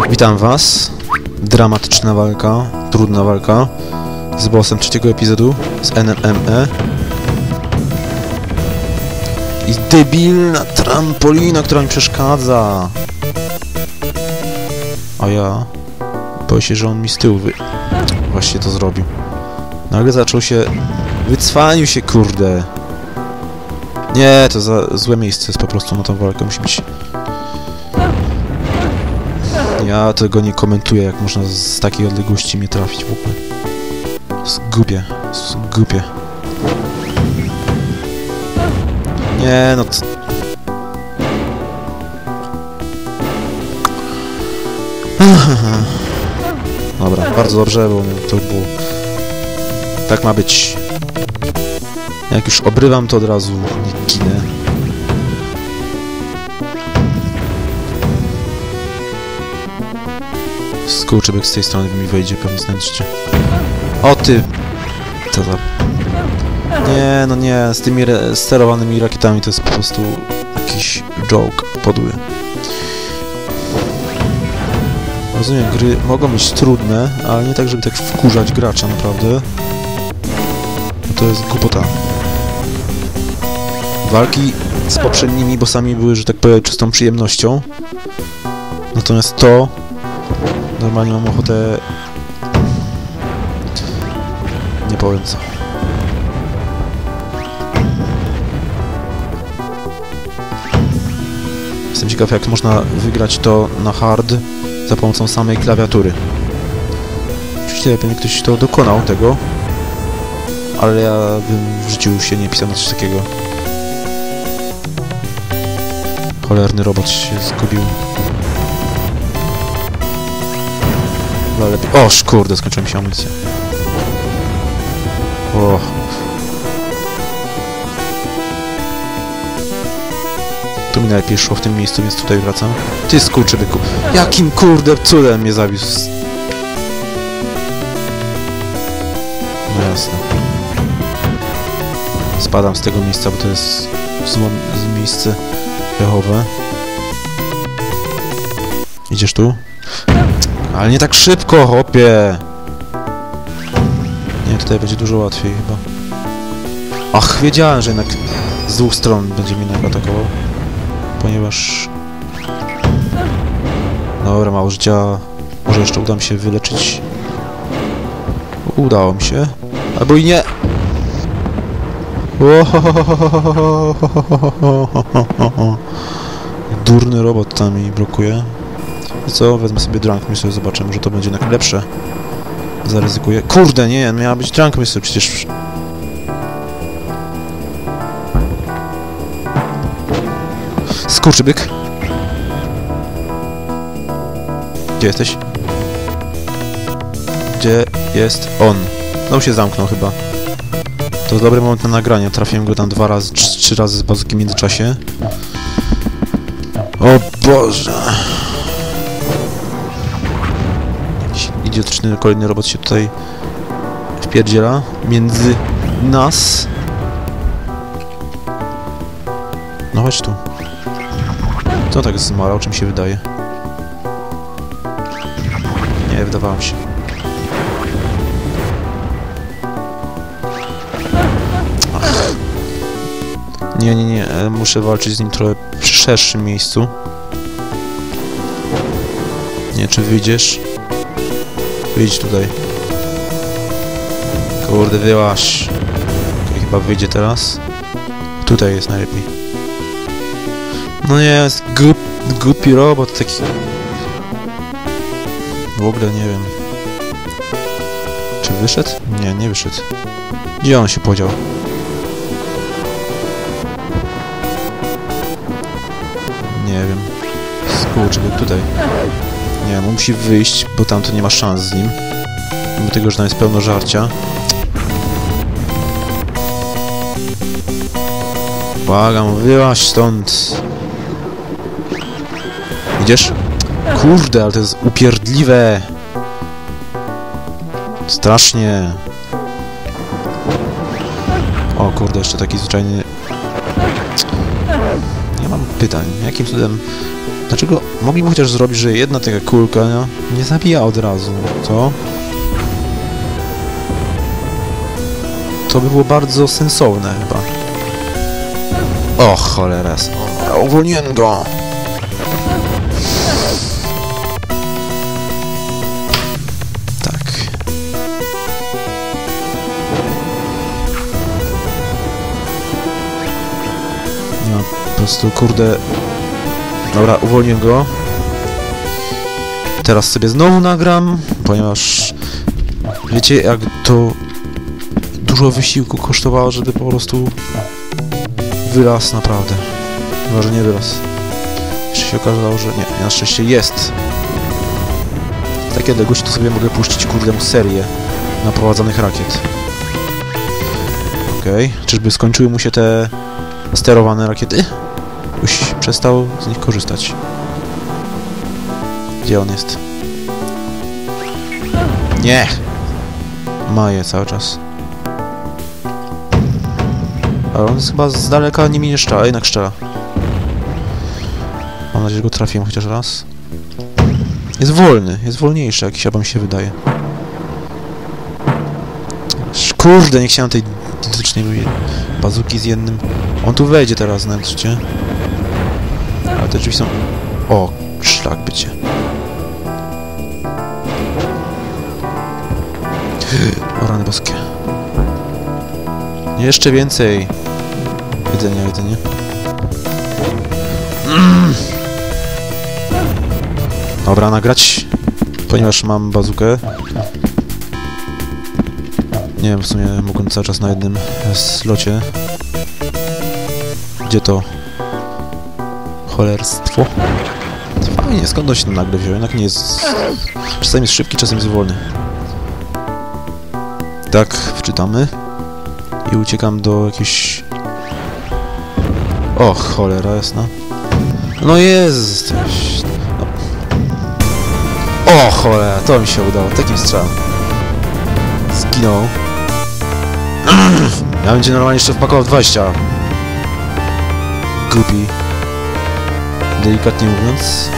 Witam was. Dramatyczna walka, trudna walka z bossem trzeciego epizodu, z NME. I debilna trampolina, która mi przeszkadza. A ja boję się, że on mi z tyłu wy... właśnie to zrobił. Nagle zaczął się... Wycwanił się, kurde. Nie, to za złe miejsce jest po prostu na tą walkę. Musi być... Ja tego nie komentuję, jak można z takiej odległości mnie trafić w ogóle. Zgubię. Zgubię. Nie, no... c- Dobra, bardzo dobrze, bo to było... Tak ma być. Jak już obrywam, to od razu nie ginę. Skurczybyk z tej strony mi wejdzie pewnie znajdziecie. O ty! Co za... Nie, no nie, z tymi sterowanymi rakietami to jest po prostu jakiś joke podły. Rozumiem, gry mogą być trudne, ale nie tak, żeby tak wkurzać gracza, naprawdę. No to jest głupota. Walki z poprzednimi bossami były, że tak powiem, czystą przyjemnością. Natomiast to... Normalnie mam ochotę... Nie powiem co. Jestem ciekaw, jak można wygrać to na hard za pomocą samej klawiatury. Oczywiście pewnie ktoś to dokonał tego, ale ja bym w życiu się nie pisał na coś takiego. Cholerny robot się zgubił. Lepiej... O, kurde, skończyła mi się amunicja. O. Tu mi najlepiej szło w tym miejscu, więc tutaj wracam. Ty skurczybyku. Jakim kurde cudem mnie zawiózł? No jasne. Spadam z tego miejsca, bo to jest zło z miejsce pechowe. Idziesz tu? Ale nie tak szybko, hopie! Nie, tutaj będzie dużo łatwiej chyba. Ach, wiedziałem, że jednak z dwóch stron będzie mnie atakował. Ponieważ... Dobra, mało życia. Może jeszcze uda mi się wyleczyć. Udało mi się. Albo i nie! Durny robot tam mi blokuje. I co? Wezmę sobie Drunk Missile, zobaczę, może to będzie jednak lepsze. Zaryzykuję. Kurde, nie, miała być Drunk Missile, przecież... Skurczybyk. Gdzie jesteś? Gdzie jest on? No się zamknął chyba. To dobry moment na nagranie. Trafiłem go tam dwa razy, trz- trzy razy z bazuki w międzyczasie. O Boże! Idiotyczny kolejny robot się tutaj wpierdziela między nas. No chodź tu. To tak zmarał, czym się wydaje? Nie, wydawało się. Nie, nie, nie, e, muszę walczyć z nim trochę przy szerszym miejscu. Nie, czy wyjdziesz? Wyjdź tutaj. Kurde, wyłaś. Okej, Chyba wyjdzie teraz. Tutaj jest najlepiej. No nie, jest głup, głupi robot taki... W ogóle nie wiem. Czy wyszedł? Nie, nie wyszedł. Gdzie on się podział? Nie wiem. Skurcz, był tutaj. Nie, on musi wyjść, bo tam to nie ma szans z nim. Mimo tego, że tam jest pełno żarcia. Błagam, wyłaź stąd. Idziesz? Kurde, ale to jest upierdliwe. Strasznie. O kurde, jeszcze taki zwyczajny... Nie mam pytań. Jakim cudem Dlaczego mogliby chociaż zrobić, że jedna taka kulka no, nie zabija od razu, co? To by było bardzo sensowne chyba. O cholera, o, uwolniłem go! Tak. No, po prostu, kurde... Dobra, uwolnię go. Teraz sobie znowu nagram, ponieważ... Wiecie, jak to dużo wysiłku kosztowało, żeby po prostu wyraz naprawdę. Chyba, że nie wyraz. Jeszcze się okazało, że nie. Na szczęście jest. W takiej odległości to sobie mogę puścić kurde serię naprowadzonych rakiet. Okej. Okay. Czyżby skończyły mu się te sterowane rakiety? Już przestał z nich korzystać. Gdzie on jest? Nie! Ma je cały czas. Ale on chyba z daleka nimi nie szczela, jednak szczela. Mam nadzieję, że go trafiłem chociaż raz. Jest wolny, jest wolniejszy, jakiś wam się wydaje. Kurde, nie chciałem tej dydycznej bazuki z jednym... On tu wejdzie teraz, znaczy. Ale te drzwi są... O, szlak bycie. O rany boskie. Jeszcze więcej. Jedzenia, jedzenie. Mm. Dobra, nagrać, ponieważ mam bazukę. Nie wiem, w sumie mogłem cały czas na jednym slocie. Gdzie to? Cholerstwo. Fajnie, skąd on się tam nagle wziął? Jednak nie jest... Czasem jest szybki, czasem jest wolny. Tak, wczytamy. I uciekam do jakiejś... O, cholera jasna. No jest! No. O, cholera, to mi się udało. Takim strzałem. Zginął. Ja będzie normalnie jeszcze wpakował 20. Głupi. Delikatnie mówiąc.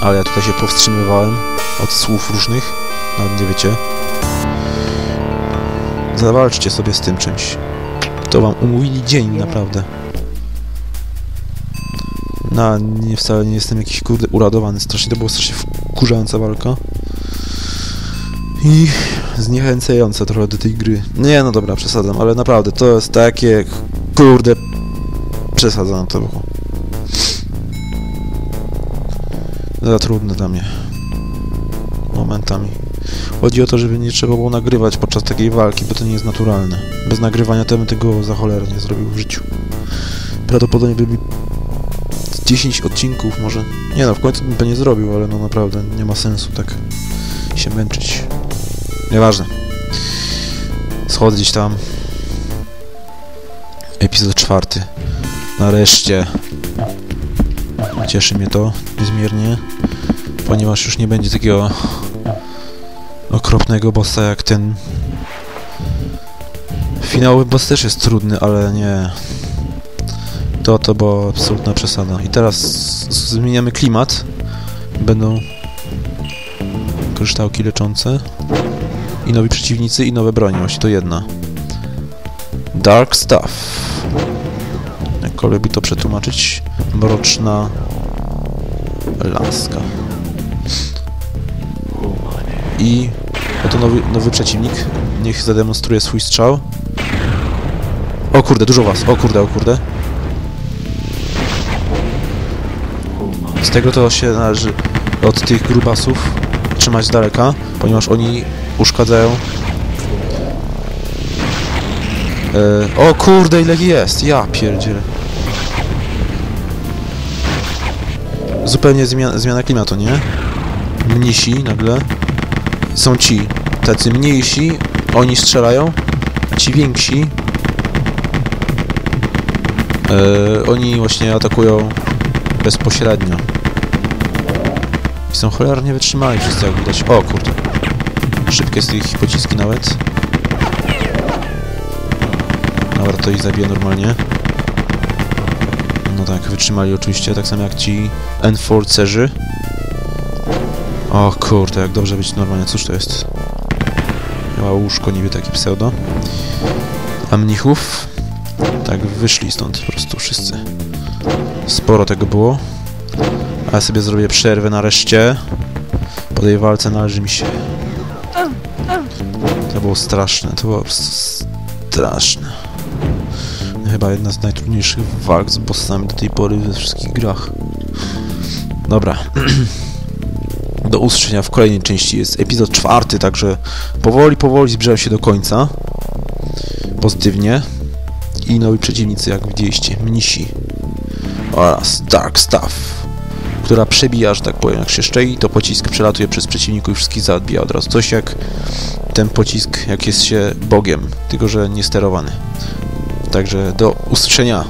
Ale ja tutaj się powstrzymywałem od słów różnych. Nawet nie wiecie. Zawalczcie sobie z tym czymś. To wam umówili dzień, naprawdę. No, nie wcale nie jestem jakiś kurde uradowany. Strasznie to była strasznie wkurzająca walka. I zniechęcające trochę do tej gry. Nie, no dobra, przesadzam, ale naprawdę to jest takie... Kurde... Przesadzam to było. Za trudne dla mnie. Momentami. Chodzi o to, żeby nie trzeba było nagrywać podczas takiej walki, bo to nie jest naturalne. Bez nagrywania to bym tego za cholerę nie zrobił w życiu. Prawdopodobnie by mi 10 odcinków może... Nie no, w końcu bym nie zrobił, ale no naprawdę nie ma sensu tak się męczyć. Nieważne. Schodzę tam. Epizod czwarty. Nareszcie. Cieszy mnie to niezmiernie, ponieważ już nie będzie takiego okropnego bossa jak ten. Finałowy boss też jest trudny, ale nie. To to była absolutna przesada. I teraz zmieniamy klimat. Będą kryształki leczące. I nowi przeciwnicy, i nowe broni. Właśnie to jedna. Dark Stuff. Jakkolwiek by to przetłumaczyć. Mroczna laska. I oto nowy, nowy przeciwnik. Niech zademonstruje swój strzał. O kurde, dużo was. O kurde, o kurde. Z tego to się należy od tych grubasów trzymać z daleka, ponieważ oni uszkadzają. E, o kurde, ile jest! Ja pierdzielę. Zupełnie zmiana, zmiana klimatu, nie? Mnisi nagle. Są ci tacy mniejsi, oni strzelają, a ci więksi e, oni właśnie atakują bezpośrednio. I są cholernie wytrzymali wszyscy, jak widać. O kurde. Szybkie z ich pociski nawet. Dobra, to ich zabije normalnie. No tak, wytrzymali oczywiście, tak samo jak ci enforcerzy. O kurde, jak dobrze być normalnie, cóż to jest? Miała łóżko niby taki pseudo. A mnichów? Tak, wyszli stąd po prostu wszyscy. Sporo tego było. A ja sobie zrobię przerwę nareszcie. Po tej walce należy mi się. To było straszne, to było straszne. Chyba jedna z najtrudniejszych walk z bossami do tej pory we wszystkich grach. Dobra. Do usłyszenia w kolejnej części jest epizod czwarty, także powoli, powoli zbliżam się do końca. Pozytywnie. I nowi przeciwnicy, jak widzieliście, mnisi oraz Dark Stuff, która przebija, że tak powiem, jak się szczeli, to pocisk przelatuje przez przeciwników i wszystkich zaodbija od razu. Coś jak ten pocisk, jak jest się Bogiem, tylko że nie sterowany. Także do usłyszenia.